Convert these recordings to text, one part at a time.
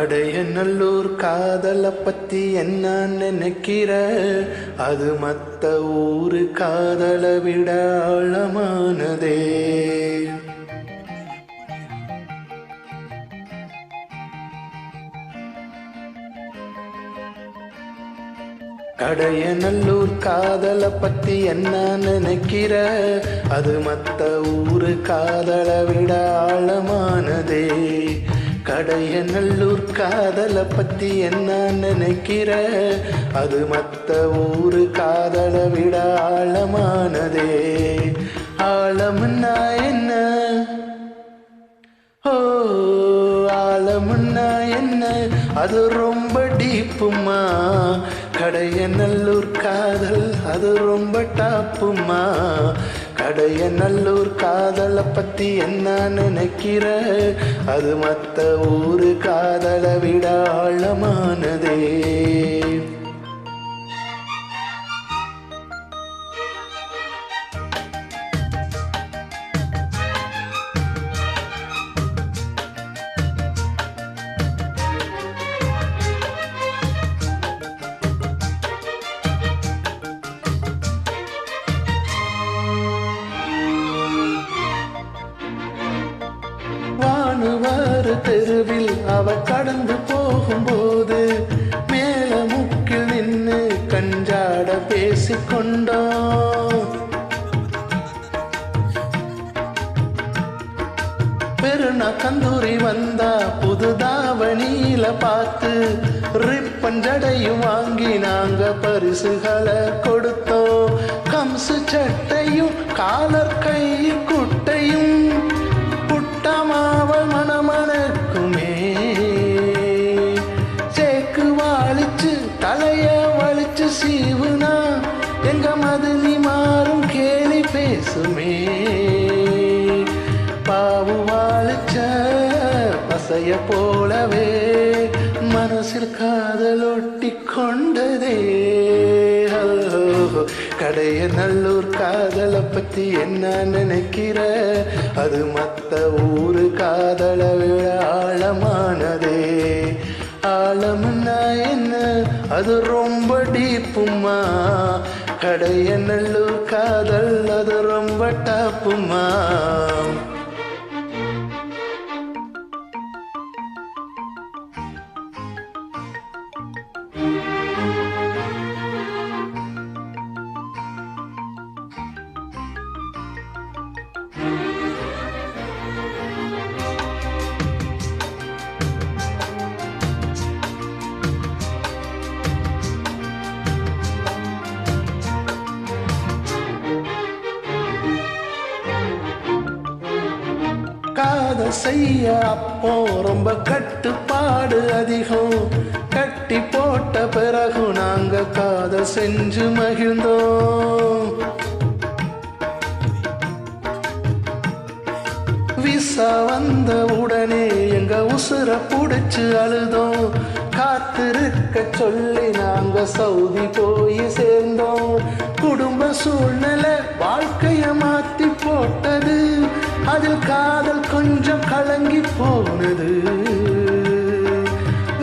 கடையநல்லூர் காதலை பத்தி என்ன நினைக்கிற? அது மத்த ஊரு காதலை விட ஆழமானதே. கடையநல்லூர் காதலை பத்தி என்ன நினைக்கிற? அது மத்த ஊரு காதலை விட ஆழமானதே. கடையநல்லூர் காதலை பத்தி என்ன நினைக்கிற? அது மத்த ஊரு காதலை விட ஆழமானதே. ஆழம்னா என்ன? ஓ ஆழம்னா என்ன? அது ரொம்ப டீப்புமா? கடைய நல்லூர் காதல் அது ரொம்ப டாப்புமா? அடைய நல்லூர் காதலை பத்தி என்ன நினைக்கிற? அது மத்த ஊரு காதலை விட ஆழமானதே. வானுவாறு தெருவில் அவ கடந்து போகும்போது மேல முக்கில் நின்று கஞ்சாட பேசிக்கொண்டோம். பெருநா கந்தூரி வந்தா புது தாவணியில பார்த்து ரிப்பன் ஜடையும் வாங்கி நாங்க பரிசுகளை கொடுத்தோம். கம்சு சட்டையும் காலர் கை குட்டையும் பசைய போலவே மனசில் காதல் ஒட்டி கொண்டதே கடைய நல்லூர் காதலை பத்தி என்ன நினைக்கிற? அது மத்த ஊரு காதல விட ஆழமானதே. ஆழம்னா என்ன? அது ரொம்ப டீப்புமா? கடைய நல்லூர் காதல் அது ரொம்ப டாப்புமா? செய்ய அப்போ ரொம்ப கட்டுப்பாடு அதிகம். கட்டி போட்ட பிறகு நாங்க காத செஞ்சு மகிழ்ந்தோம். விசா வந்த உடனே எங்க உசுர புடிச்சு அழுதோம். காத்திருக்க சொல்லி நாங்க சவுதி போய் சேர்ந்தோம். குடும்ப சூழ்நிலை வாழ்க்கைய மாத்தி போட்டது. அதில் காதல் கொஞ்சம் கலங்கி போனது.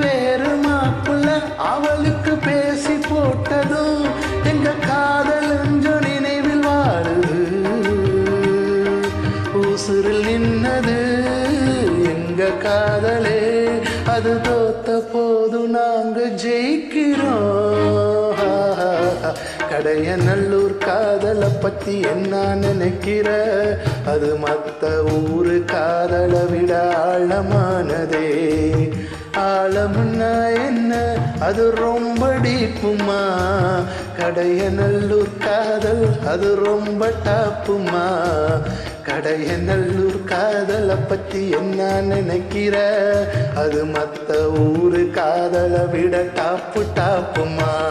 வேறு மாப்பிள்ள அவளுக்கு பேசி போட்டதும் எங்க காதல் கொஞ்சம் நினைவில் வாழுது. உசுரில் நின்னது எங்க காதலே அது தோத்த போது நாங்க ஜெயிக்கிறோம். கடைய நல்லூர் காதலை பத்தி என்ன நினைக்கிற? அது மத்த ஊரு காதலை விட ஆழமானதே. ஆழம்னா என்ன? அது ரொம்ப டீப்புமா? கடைய நல்லூர் காதல் அது ரொம்ப டாப்புமா? கடைய நல்லூர் காதலை பத்தி என்ன நினைக்கிற? அது மத்த ஊரு காதலை விட டாப்பு டாப்புமா?